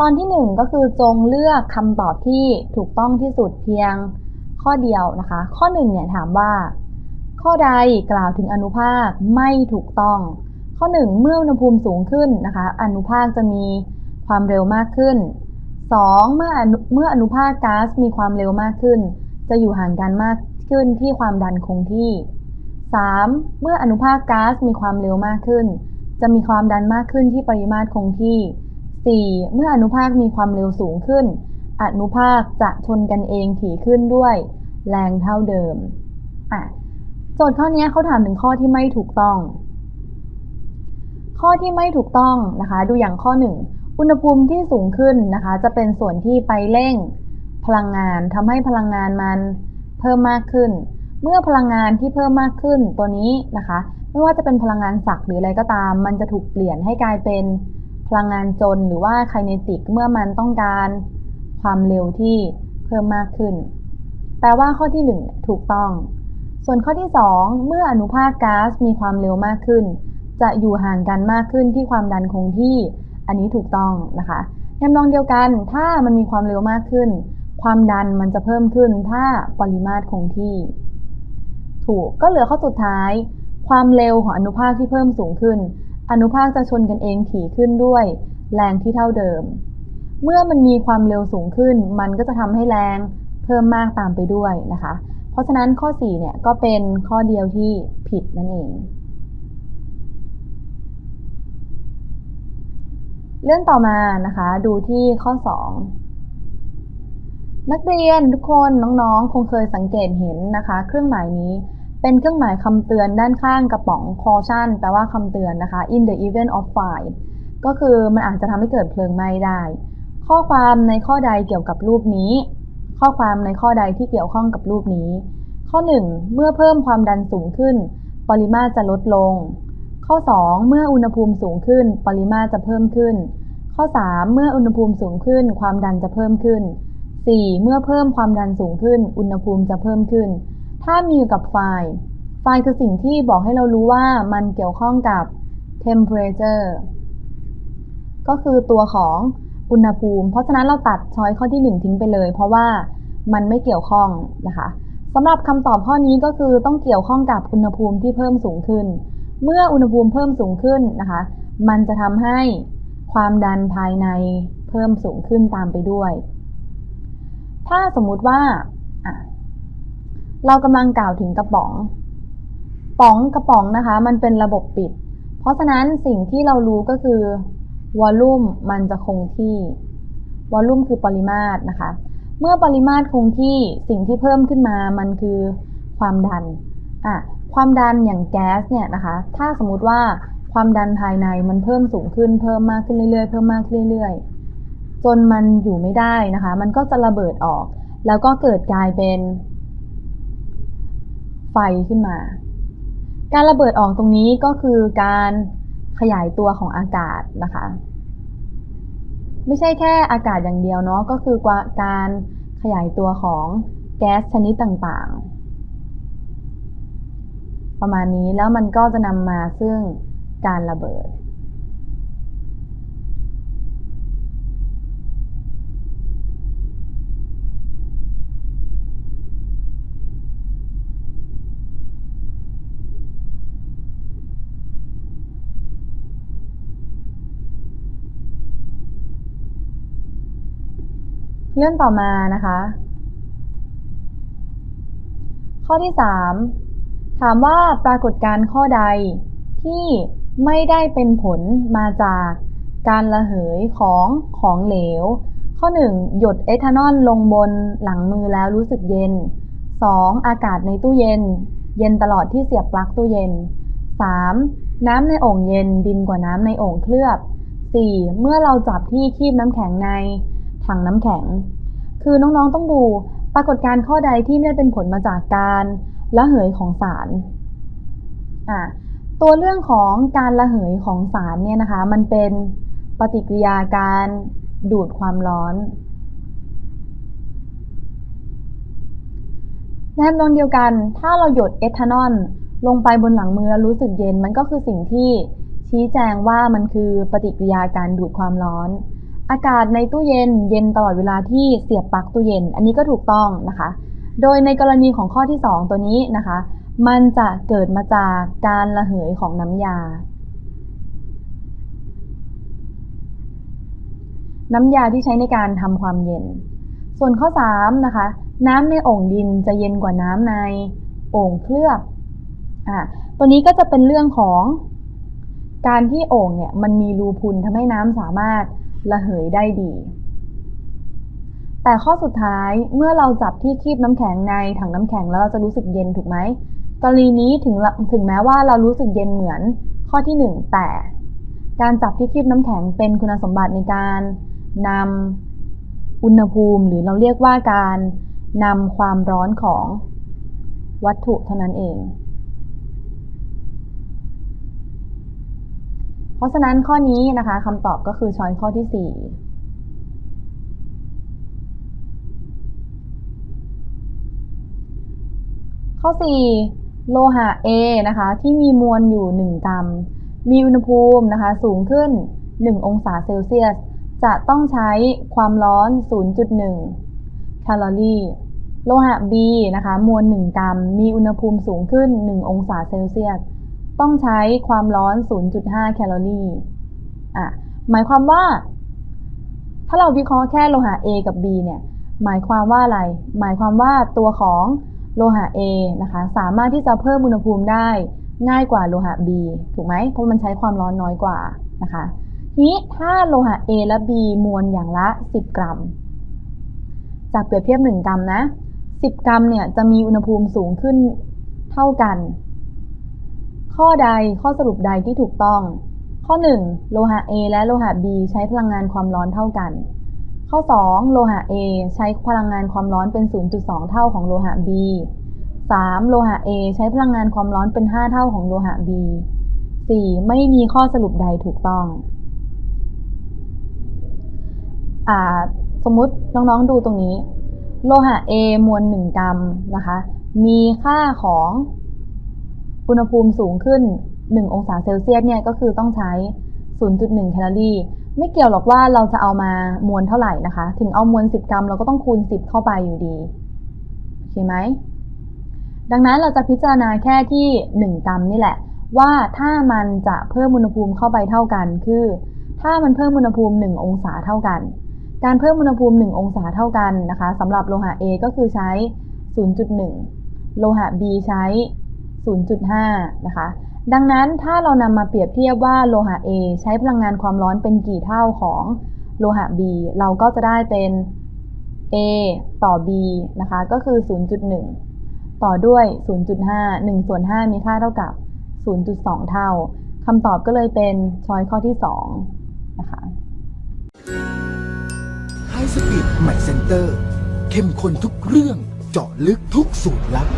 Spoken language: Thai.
ตอนที่หนึ่งก็คือจงเลือกคำตอบที่ถูกต้องที่สุดเพียงข้อเดียวนะคะ ข้อหนึ่งเนี่ยถามว่า ข้อใดกล่าวถึงอนุภาคไม่ถูกต้อง ข้อหนึ่งเมื่ออุณหภูมิสูงขึ้นนะคะ อนุภาคจะมีความเร็วมากขึ้น 2. เมื่อเมื่ออนุภาคก๊าซมีความเร็วมากขึ้น จะอยู่ห่างกันมากขึ้นที่ความดันคงที่ 3. เมื่ออนุภาคก๊าซมีความเร็วมากขึ้น จะมีความดันมากขึ้นที่ปริมาตรคงที่ 4. เมื่ออนุภาคมีความเร็วสูงขึ้น อนุภาคจะชนกันเองถี่ขึ้นด้วย แรงเท่าเดิมอะโจทย์ข้อนี้เขาถามถึงข้อที่ไม่ถูกต้อง ข้อที่ไม่ถูกต้องนะคะ ดูอย่างข้อหนึ่งอุณหภูมิที่สูงขึ้นนะคะ จะเป็นส่วนที่ไปเร่งพลังงานทำให้พลังงานมันเพิ่มมากขึ้น เมื่อพลังงานที่เพิ่มมากขึ้นตัวนี้นะคะ ไม่ว่าจะเป็นพลังงานศักหรืออะไรก็ตาม มันจะถูกเปลี่ยนให้กลายเป็น พลังงานจนหรือว่าไคเนติกเมื่อมันต้องการความเร็วที่เพิ่มมากขึ้น แปลว่าข้อที่ 1 ถูกต้อง ส่วนข้อที่ 2 เมื่ออนุภาคก๊าซมีความเร็วมากขึ้น จะอยู่ห่างกันมากขึ้นที่ความดันคงที่ อันนี้ถูกต้องนะคะแนวมองเดียวกัน ถ้ามันมีความเร็วมากขึ้น ความดันมันจะเพิ่มขึ้น ถ้าปริมาตรคงที่ ถูก ก็เหลือข้อสุดท้าย ความเร็วของอนุภาคที่เพิ่มสูงขึ้น อนุภาคจะชนกันเองถี่ขึ้นด้วย แรงที่เท่าเดิม เมื่อมันมีความเร็วสูงขึ้น มันก็จะทำให้แรงเพิ่มมากตามไปด้วยนะคะ เพราะฉะนั้นข้อ 4 เนี่ยก็เป็นข้อเดียวที่ผิดนั่นเอง เรื่องต่อมานะคะดูที่ข้อ 2นักเรียนทุกคนน้องๆ คงเคยสังเกตเห็นนะคะ เครื่องหมายนี้ เป็นเครื่องหมายคำเตือนด้านข้างกระป๋อง caution แปลว่าคำเตือนนะคะ in the event of fire ก็คือมันอาจจะทำให้เกิดเพลิงไหม้ได้ ข้อความในข้อใดเกี่ยวกับรูปนี้ ข้อความในข้อใดที่เกี่ยวข้องกับรูปนี้ ข้อ 1 เมื่อเพิ่มความดันสูงขึ้น ปริมาตรจะลดลง ข้อ 2 เมื่ออุณหภูมิสูงขึ้น ปริมาตรจะเพิ่มขึ้น ข้อ 3 เมื่ออุณหภูมิสูงขึ้น ความดันจะเพิ่มขึ้น 4. เมื่อเพิ่มความดันสูงขึ้น อุณหภูมิจะเพิ่มขึ้น ถ้ามีอยู่กับไฟล์ ไฟล์คือสิ่งที่บอกให้เรารู้ว่ามันเกี่ยวข้องกับ temperature ก็คือตัวของอุณหภูมิ เพราะฉะนั้นเราตัดช้อยข้อที่ 1 ทิ้งไปเลย เพราะว่ามันไม่เกี่ยวข้องนะคะสำหรับคำตอบข้อนี้ก็คือต้องเกี่ยวข้องกับอุณหภูมิที่เพิ่มสูงขึ้น เมื่ออุณหภูมิเพิ่มสูงขึ้นนะคะ มันจะทำให้ความดันภายในเพิ่มสูงขึ้นตามไปด้วย ถ้าสมมุติว่า เรากำลังกล่าวถึงกระป๋อง ป๋องกระป๋องนะคะ มันเป็นระบบปิด เพราะฉะนั้นสิ่งที่เรารู้ก็คือวอลลุ่มมันจะคงที่ วอลลุ่มคือปริมาตรนะคะ เมื่อปริมาตรคงที่สิ่งที่เพิ่มขึ้นมามันคือความดันอะความดันอย่างแก๊สเนี่ยนะคะ ถ้าสมมุติว่าความดันภายในมันเพิ่มสูงขึ้น เพิ่มมากขึ้นเรื่อยๆ เพิ่มมากขึ้นเรื่อยๆ จนมันอยู่ไม่ได้นะคะ มันก็จะระเบิดออก แล้วก็เกิดกลายเป็น ไฟขึ้นมา การระเบิดออกตรงนี้ก็คือการขยายตัวของอากาศนะคะ ไม่ใช่แค่อากาศอย่างเดียวเนาะก็คือการขยายตัวของแก๊สชนิดต่างๆ ประมาณนี้แล้วมันก็จะนำมาซึ่งการระเบิด เรื่องต่อมานะคะ ข้อที่ 3 ถามว่าปรากฏการณ์ข้อใดที่ไม่ได้เป็นผลมาจากการระเหยของของเหลว ข้อ 1 หยดเอทานอลลงบนหลังมือแล้วรู้สึกเย็น 2. อากาศในตู้เย็น เย็นตลอดที่เสียบปลั๊กตู้เย็น 3. น้ำในโอ่งเย็นดินกว่าน้ำในโอ่งเคลือบ 4. เมื่อเราจับที่คีบน้ำแข็งใน ถังน้ำแข็ง คือน้องๆต้องดูปรากฏการณ์ข้อใดที่ไม่ได้เป็นผลมาจากการระเหยของสารอ่าตัวเรื่องของการระเหยของสารเนี่ยนะคะ มันเป็นปฏิกิริยาการดูดความร้อนแนวโน้มเดียวกัน ถ้าเราหยดเอทานอลลงไปบนหลังมือแล้วรู้สึกเย็น มันก็คือสิ่งที่ชี้แจงว่ามันคือปฏิกิริยาการดูดความร้อน อากาศในตู้เย็นเย็นตลอดเวลาที่เสียบปลั๊กตู้เย็น อันนี้ก็ถูกต้องนะคะ โดยในกรณีของข้อที่ 2 ตัวนี้นะคะ มันจะเกิดมาจากการระเหยของน้ำยา น้ำยาที่ใช้ในการทำความเย็น ส่วนข้อ3นะคะ น้ำในโอ่งดินจะเย็นกว่าน้ำในโอ่งเคลือบอ่าตัวนี้ก็จะเป็นเรื่องของการที่โอ่งเนี่ยมันมีรูพุนทำให้น้ำสามารถ ระเหยได้ดี แต่ข้อสุดท้ายเมื่อเราจับที่คีบน้ำแข็งในถังน้ำแข็งแล้วเราจะรู้สึกเย็นถูกไหมกรณีนี้ถึงถึงแม้ว่าเรารู้สึกเย็นเหมือนข้อที่หนึ่งแต่ การจับที่คีบน้ำแข็งเป็นคุณสมบัติในการนำอุณหภูมิหรือเราเรียกว่าการนำความร้อนของวัตถุเท่านั้นเอง เพราะฉะนั้นข้อนี้นะคะคำตอบก็คือช้อยข้อที่ 4ข้อ 4 โลหะ A นะคะ ที่มีมวลอยู่ 1 กรัม มีอุณหภูมินะคะ สูงขึ้น 1 องศาเซลเซียส จะต้องใช้ความร้อน 0.1 แคลอรี่ โลหะ B นะคะ มวล 1 กรัม มีอุณหภูมิสูงขึ้น 1 องศาเซลเซียส ต้องใช้ความร้อน 0.5 แคลอรี่อะหมายความว่า ถ้าเราวิเคราะห์แค่โลหะ A กับ B เนี่ยหมายความว่าอะไร หมายความว่าตัวของโลหะ A นะคะสามารถที่จะเพิ่มอุณหภูมิได้ง่ายกว่าโลหะ B ถูกไหมเพราะมันใช้ความร้อนน้อยกว่านะคะทีนี้ถ้าโลหะ A และ B มวลอย่างละ 10 กรัม จากเปรียบเทียบ 1 กรัมนะ 10 กรัมเนี่ยจะมีอุณหภูมิสูงขึ้นเท่ากัน ข้อใดข้อสรุปใดที่ถูกต้อง ข้อ 1 โลหะ A และโลหะ B ใช้พลังงานความร้อนเท่ากัน ข้อ 2 โลหะ A ใช้พลังงานความร้อนเป็น 0.2 เท่าของโลหะ B 3 โลหะ A ใช้พลังงานความร้อนเป็น 5 เท่าของโลหะ B 4 ไม่มีข้อสรุปใดถูกต้องอสมมุติน้องๆดูตรงนี้ โลหะ A มวล 1 กรัมนะคะ มีค่าของ อุณหภูมิสูงขึ้น 1 องศาเซลเซียสเนี่ยก็คือต้องใช้ 0.1 แคลอรี่ ไม่เกี่ยวหรอกว่าเราจะเอามามวลเท่าไหร่นะคะ ถึงเอามวล 10 กรัมเราก็ต้องคูณ 10 เข้าไปอยู่ดี โอเคไหม ดังนั้นเราจะพิจารณาแค่ที่ 1 กรัมนี่แหละ ว่าถ้ามันจะเพิ่มอุณหภูมิเข้าไปเท่ากัน คือ ถ้ามันเพิ่มอุณหภูมิ 1 องศาเท่ากัน การเพิ่มอุณหภูมิ 1 องศาเท่ากันนะคะสำหรับโลหะ A ก็คือใช้ 0.1 โลหะ B ใช้ 0.5 นะคะ ดังนั้นถ้าเรานำมาเปรียบเทียบว่าโลหะ A ใช้พลังงานความร้อนเป็นกี่เท่าของโลหะ B เราก็จะได้เป็น A ต่อ B นะคะ ก็คือ 0.1 ต่อด้วย 0.5 1ส่วน5มีค่าเท่ากับ 0.2 เท่าคำตอบก็เลยเป็นช้อยข้อที่ 2 นะคะไฮสปีดใหม่เซ็นเตอร์เข้มข้นทุกเรื่องเจาะลึกทุกสูตรลับ